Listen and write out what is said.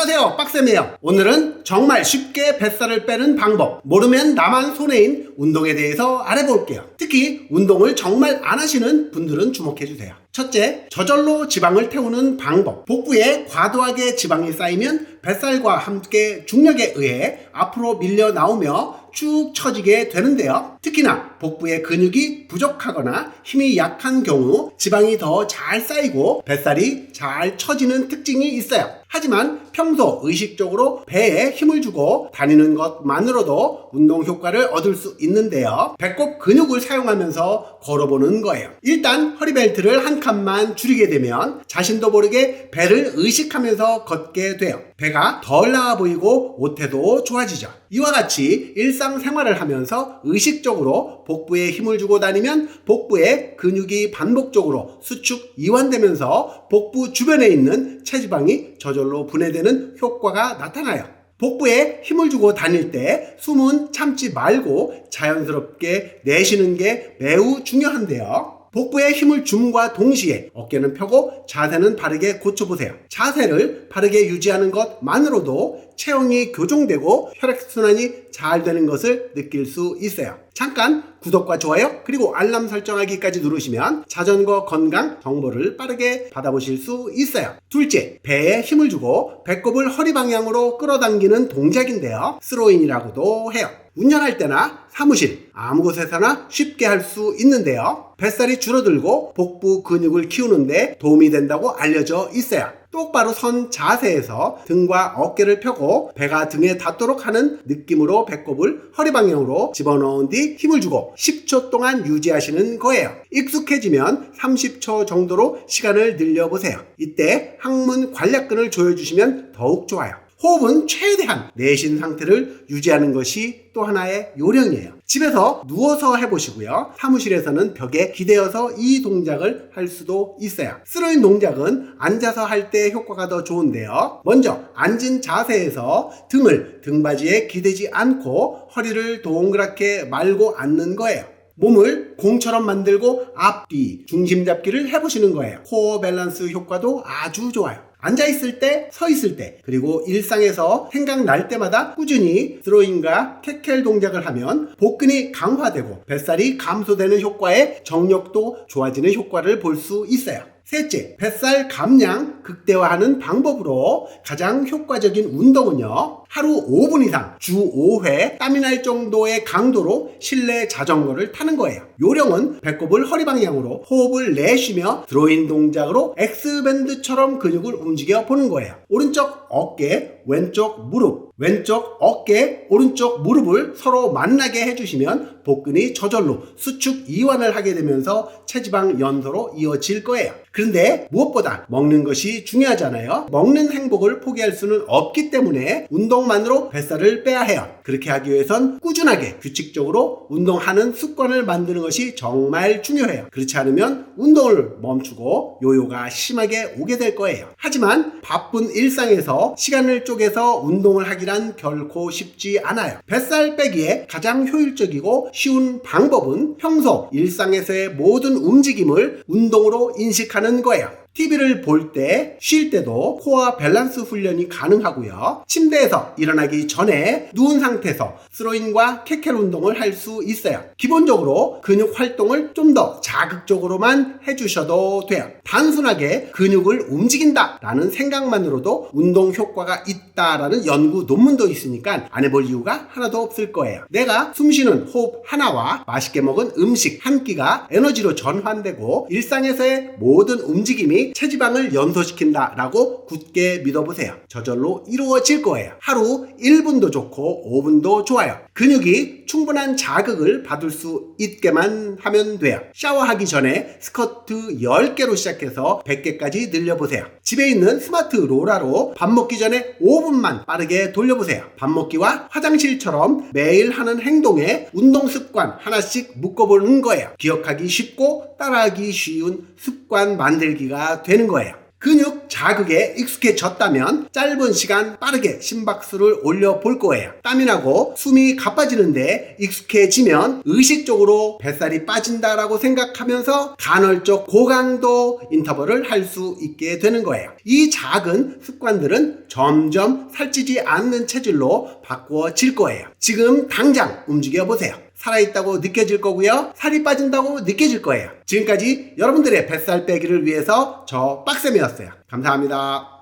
안녕하세요. 빡쌤이에요. 오늘은 정말 쉽게 뱃살을 빼는 방법 모르면 나만 손해인 운동에 대해서 알아볼게요. 특히 운동을 정말 안 하시는 분들은 주목해주세요. 첫째 저절로 지방을 태우는 방법. 복부에 과도하게 지방이 쌓이면 뱃살과 함께 중력에 의해 앞으로 밀려 나오며 쭉 처지게 되는데요. 특히나 복부의 근육이 부족하거나 힘이 약한 경우 지방이 더 잘 쌓이고 뱃살이 잘 처지는 특징이 있어요. 하지만 평소 의식적으로 배에 힘을 주고 다니는 것만으로도 운동 효과를 얻을 수 있는데요. 배꼽 근육을 사용하면서 걸어보는 거예요. 일단 허리벨트를 한 칸만 줄이게 되면 자신도 모르게 배를 의식하면서 걷게 돼요. 배가 덜 나와 보이고 옷태도 좋아지죠. 이와 같이 일상생활을 하면서 의식적으로 복부에 힘을 주고 다니면 복부의 근육이 반복적으로 수축 이완되면서 복부 주변에 있는 체지방이 저절로 분해되는 효과가 나타나요. 복부에 힘을 주고 다닐 때 숨은 참지 말고 자연스럽게 내쉬는 게 매우 중요한데요. 복부에 힘을 줌과 동시에 어깨는 펴고 자세는 바르게 고쳐보세요. 자세를 바르게 유지하는 것만으로도 체형이 교정되고 혈액순환이 잘 되는 것을 느낄 수 있어요. 잠깐 구독과 좋아요 그리고 알람 설정하기까지 누르시면 자전거 건강 정보를 빠르게 받아보실 수 있어요. 둘째, 배에 힘을 주고 배꼽을 허리 방향으로 끌어당기는 동작인데요. 스로인이라고도 해요. 운전할 때나 사무실, 아무 곳에서나 쉽게 할 수 있는데요. 뱃살이 줄어들고 복부 근육을 키우는데 도움이 된다고 알려져 있어요. 똑바로 선 자세에서 등과 어깨를 펴고 배가 등에 닿도록 하는 느낌으로 배꼽을 허리 방향으로 집어넣은 뒤 힘을 주고 10초 동안 유지하시는 거예요. 익숙해지면 30초 정도로 시간을 늘려보세요. 이때 항문 관략근을 조여주시면 더욱 좋아요. 호흡은 최대한 내쉰 상태를 유지하는 것이 또 하나의 요령이에요. 집에서 누워서 해보시고요. 사무실에서는 벽에 기대어서 이 동작을 할 수도 있어요. 스로인 동작은 앉아서 할 때 효과가 더 좋은데요. 먼저 앉은 자세에서 등을 등받이에 기대지 않고 허리를 동그랗게 말고 앉는 거예요. 몸을 공처럼 만들고 앞뒤 중심 잡기를 해보시는 거예요. 코어 밸런스 효과도 아주 좋아요. 앉아 있을 때, 서 있을 때, 그리고 일상에서 생각날 때마다 꾸준히 스로잉과 캐켈 동작을 하면 복근이 강화되고 뱃살이 감소되는 효과에 정력도 좋아지는 효과를 볼 수 있어요. 셋째, 뱃살 감량 극대화하는 방법으로 가장 효과적인 운동은요. 하루 5분 이상 주 5회 땀이 날 정도의 강도로 실내 자전거를 타는 거예요. 요령은 배꼽을 허리 방향으로 호흡을 내쉬며 드로인 동작으로 X밴드처럼 근육을 움직여 보는 거예요. 오른쪽 어깨, 왼쪽 무릎, 왼쪽 어깨, 오른쪽 무릎을 서로 만나게 해주시면 복근이 저절로 수축 이완을 하게 되면서 체지방 연소로 이어질 거예요. 그런데 무엇보다 먹는 것이 중요하잖아요. 먹는 행복을 포기할 수는 없기 때문에 운동만으로 뱃살을 빼야 해요. 그렇게 하기 위해선 꾸준하게 규칙적으로 운동하는 습관을 만드는 것이 정말 중요해요. 그렇지 않으면 운동을 멈추고 요요가 심하게 오게 될 거예요. 하지만 바쁜 일상에서 시간을 쪼개서 운동을 하기란 결코 쉽지 않아요. 뱃살 빼기에 가장 효율적이고 쉬운 방법은 평소 일상에서의 모든 움직임을 운동으로 인식하는 거예요. TV를 볼 때, 쉴 때도 코어 밸런스 훈련이 가능하고요. 침대에서 일어나기 전에 누운 상태에서 스로인과 캐켈 운동을 할 수 있어요. 기본적으로 근육 활동을 좀 더 자극적으로만 해주셔도 돼요. 단순하게 근육을 움직인다 라는 생각만으로도 운동 효과가 있다라는 연구 논문도 있으니까 안 해볼 이유가 하나도 없을 거예요. 내가 숨쉬는 호흡 하나와 맛있게 먹은 음식 한 끼가 에너지로 전환되고 일상에서의 모든 움직임이 체지방을 연소시킨다 라고 굳게 믿어보세요. 저절로 이루어질 거예요. 하루 1분도 좋고 5분도 좋아요. 근육이 충분한 자극을 받을 수 있게만 하면 돼요. 샤워하기 전에 스쿼트 10개로 시작해서 100개까지 늘려보세요. 집에 있는 스마트 로라로 밥 먹기 전에 5분만 빠르게 돌려보세요. 밥 먹기와 화장실처럼 매일 하는 행동에 운동 습관 하나씩 묶어보는 거예요. 기억하기 쉽고 따라하기 쉬운 습관 만들기가 되는 거예요. 근육 자극에 익숙해졌다면 짧은 시간 빠르게 심박수를 올려 볼 거예요. 땀이 나고 숨이 가빠지는데 익숙해지면 의식적으로 뱃살이 빠진다라고 생각하면서 간헐적 고강도 인터벌을 할 수 있게 되는 거예요. 이 작은 습관들은 점점 살찌지 않는 체질로 바꾸어질 거예요. 지금 당장 움직여 보세요. 살아있다고 느껴질 거고요. 살이 빠진다고 느껴질 거예요. 지금까지 여러분들의 뱃살 빼기를 위해서 저 빡쌤이었어요. 감사합니다.